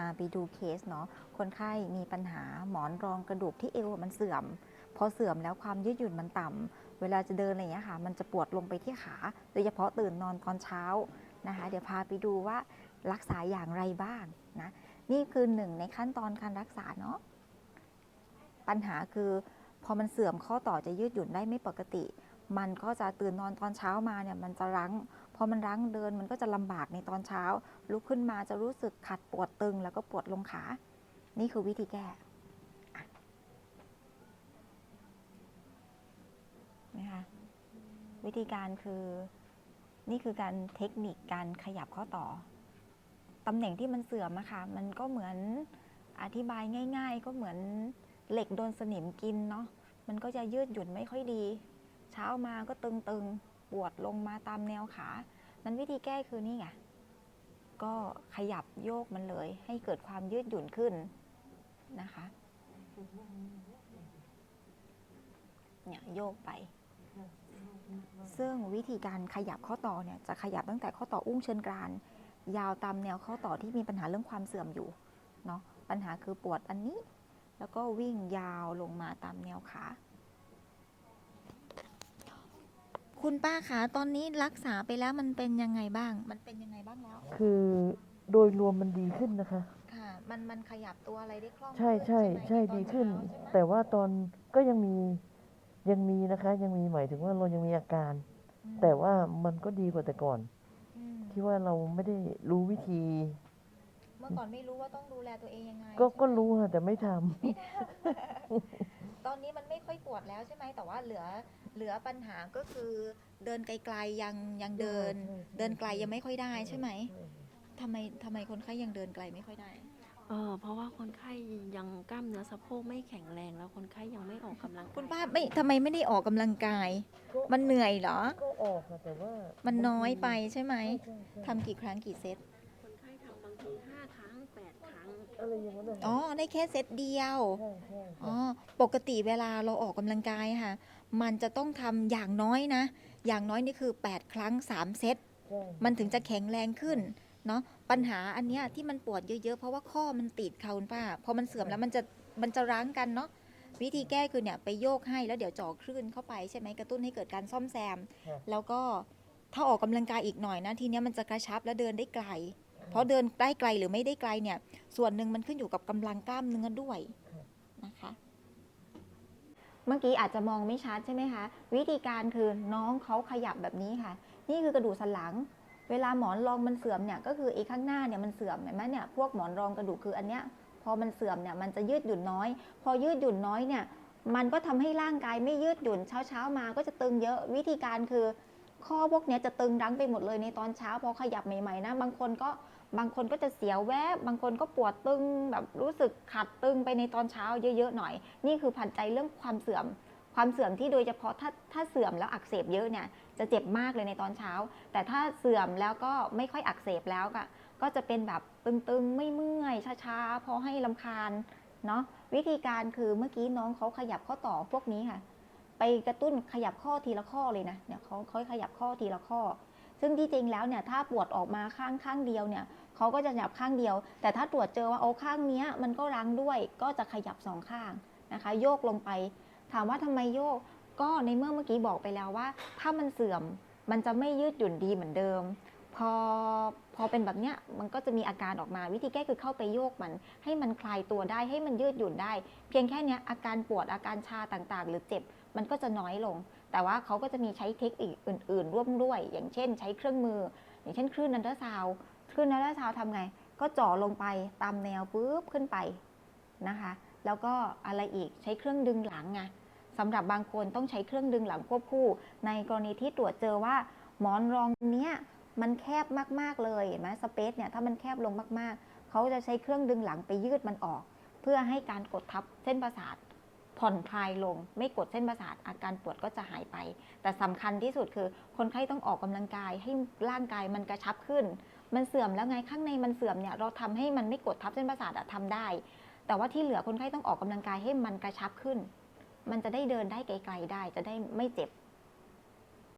าไปดูเคสเนาะคนไข้มีปัญหาหมอนรองกระดูกที่เอวมันเสื่อม พอเสื่อมแล้วความยืดหยุ่นมันต่ำเวลาจะเดินอะไรอย่างเงี้ยค่ะ มันจะปวดลงไปที่ขา โดยเฉพาะตื่นนอนตอนเช้านะคะ เดี๋ยวพาไปดูว่ารักษาอย่างไรบ้างนะนี่คือหนึ่งในขั้นตอนการรักษาเนาะปัญหาคือพอมันเสื่อมข้อต่อจะยืดหยุ่นได้ไม่ปกติ มันก็จะตื่นนอนตอนเช้ามาเนี่ยมันจะรั้ง พอมันรั้งเดินมันก็จะลำบากในตอนเช้า ลุกขึ้นมาจะรู้สึกขัดปวดตึง แล้วก็ปวดลงขา นี่คือวิธีแก้อ่นะคะวิธีการคือนี่คือการเทคนิคการขยับข้อต่อ ตำแหน่งที่มันเสื่อมอะค่ะ มันก็เหมือนอธิบายง่าย ๆ ก็เหมือนเหล็กโดนสนิมกินเนาะ มันก็จะยืดหยุ่นไม่ค่อยดี เช้ามาก็ตึงๆ ปวดลงมาตามแนวขานั้นวิธีแก้คือนี่ไง ก็ขยับโยกมันเลย ให้เกิดความยืดหยุ่นขึ้นนะคะ เนี่ยโยกไป ซึ่งวิธีการขยับข้อต่อเนี่ยจะขยับตั้งแต่ข้อต่ออุ้งเชิญกราน ยาวตามแนวข้อต่อที่มีปัญหาเรื่องความเสื่อมอยู่ เนาะ ปัญหาคือปวดอันนี้ แล้วก็วิ่งยาวลงมาตามแนวขา คุณป้าคะตอนนี้รักษาไปแล้วมันเป็นยังไงบ้าง มันเป็นยังไงบ้างแล้ว คือโดยรวมมันดีขึ้นนะคะ ค่ะ มันมันขยับตัวอะไรได้คล่องใช่ขึ้นใช่ไหมใช่ตอดีขึ้น เช้าใช่ไหมแต่ว่าตอนก็ยังมียังมีนะคะ ยังมีหมายถึงว่าเรายังมีอาการ อืมแต่ว่ามันก็ดีกว่าแต่ก่อน อืมที่ว่าเราไม่ได้รู้วิธี เมื่อก่อนไม่รู้ว่าต้องดูแลตัวเองยังไงก็ใช่ไหมก็รู้ค่ะแต่ไม่ทำ ตอนนี้มันไม่ค่อยปวดแล้วใช่ไหมแต่ว่าเหลือเหลือปัญหาก็คือเดินไกลๆยังยังเดินใช่ใช่เดินไกลยังไม่ค่อยได้ใช่ไหมทำไมทำไมคนไข้ยังเดินไกลไม่ค่อยได้ เออเพราะว่าคนไข้ยังกล้ามเนื้อสะโพกไม่แข็งแรงแล้วคนไข้ยังไม่ออกกำลังกยคุณป้าไม่ทำไมไม่ได้ออกกำลังกาย มันเหนื่อยเหรอ ก็ออกค่ะแต่ว่ามัมันน้อยไปใช่ไหมใช่ใช่ทำกี่ครั้งกี่เซต คนไข้ทำบางทีห้าครั้งแปดครั้ง อะไรอย่างนั้นนะอ๋อได้แค่เซตเดียว ใช่ใช่อ๋ค่ะอปกติเวลาเราออกกำลังกายค่ะ มันจะต้องทำอย่างน้อยนะ อย่างน้อยนี่คือ 8 ครั้ง 3 เซต ใช่มันถึงจะแข็งแรงขึ้น เนาะ ปัญหาอันเนี้ยที่มันปวดเยอะๆ เพราะว่าข้อมันติดค่ะคุณป้า พอมันเสื่อมแล้วมันจะ มันจะรั้งกันเนาะ วิธีแก้คือเนี่ยไปโยกให้แล้วเดี๋ยวจ่อคลื่นเข้าไปใช่ไหมกระตุ้นให้เกิดการซ่อมแซมค่ะแล้วก็ถ้าออกกำลังกายอีกหน่อยนะทีเนี้ยมันจะกระชับและเดินได้ไกล เพราะเดินได้ไกลหรือไม่ได้ไกลเนี่ย ส่วนหนึ่งมันขึ้นอยู่กับกำลังกล้ามเนื้อด้วยนะคะ เมื่อกี้อาจจะมองไม่ชัดใช่ไหมคะ วิธีการคือน้องเขาขยับแบบนี้ค่ะ นี่คือกระดูกสันหลัง เวลาหมอนรองมันเสื่อมเนี่ยก็คือไอ้ข้างหน้าเนี่ยมันเสื่อมเห็นไหมเนี่ยพวกหมอนรองกระดูกคืออันเนี้ยพอมันเสื่อมเนี่ยมันจะยืดหยุ่นน้อย พอยืดหยุ่นน้อยเนี่ยมันก็ทำให้ร่างกายไม่ยืดหยุ่นเช้าเช้าๆมาก็จะตึงเยอะวิธีการคือ ข้อพวกนี้จะตึงรั้งไปหมดเลยในตอนเช้าพอขยับใหม่ๆนะ บางคนก็บางคนก็จะเสียวแวบบางคนก็ปวดตึงแบบรู้สึกขัดตึงไปในตอนเช้าเยอะๆหน่อย นี่คือผันใจเรื่องความเสื่อม ความเสื่อมที่โดยเฉพาะถ้าถ้าเสื่อมแล้วอักเสบเยอะเนี่ยจะเจ็บมากเลยในตอนเช้า แต่ถ้าเสื่อมแล้วก็ไม่ค่อยอักเสบแล้วก็ก็จะเป็นแบบตึงๆไม่เมื่อยช้าๆพอให้ลำคาญเนาะวิธีการคือเมื่อกี้น้องเขาขยับข้อต่อพวกนี้ค่ะ ไปกระตุ้นขยับข้อทีละข้อเลยนะเนี่ยเขาเขาขยับข้อทีละข้อ ซึ่งที่จริงแล้วเนี่ยถ้าปวดออกมาข้างข้างเดียวเนี่ยเขาก็จะขยับข้างเดียว แต่ถ้าตรวจเจอว่าโอ้ข้างเนี้ยมันก็รั้งด้วยก็จะขยับสองข้างนะคะ โยกลงไป ถามว่าทำไมโยก ก็ในเมื่อเมื่อกี้บอกไปแล้วว่า ถ้ามันเสื่อมมันจะไม่ยืดหยุ่นดีเหมือนเดิม พอพอเป็นแบบเนี้ยมันก็จะมีอาการออกมาวิธีแก้คือเข้าไปโยกมัน ให้มันคลายตัวได้ให้มันยืดหยุ่นได้ เพียงแค่นี้อาการปวดอาการชาต่างๆ หรือเจ็บ มันก็จะน้อยลง แต่ว่าเขาก็จะมีใช้เทคนิคอื่น ๆ ร่วมด้วย อย่างเช่น ใช้เครื่องมือ อย่างเช่นคลื่นนันเดอร์ซาวคลื่นนันเดอร์ซาวทำไง ก็จ่อลงไปตามแนวปุ๊บขึ้นไปนะคะ แล้วก็อะไรอีกใช้เครื่องดึงหลังไงสำหรับบางคนต้องใช้เครื่องดึงหลังควบคู่ ในกรณีที่ตรวจเจอว่าหมอนรองเนี้ยมันแคบมากๆเลยเห็นไหมสเปซเนี่ยถ้ามันแคบลงมากๆ เขาจะใช้เครื่องดึงหลังไปยืดมันออก เพื่อให้การกดทับเส้นประสาท ผ่อนคลายลง ไม่กดเส้นประสาทอาการปวดก็จะหายไป แต่สำคัญที่สุดคือ คนไข้ต้องออกกำลังกายให้ร่างกายมันกระชับขึ้น มันเสื่อมแล้วไงข้างในมันเสื่อมเนี่ยเราทำให้มันไม่กดทับเส้นประสาทอะทำได้ แต่ว่าที่เหลือคนไข้ต้องออกกำลังกายให้มันกระชับขึ้น มันจะได้เดินได้ไกลๆได้ จะได้ไม่เจ็บ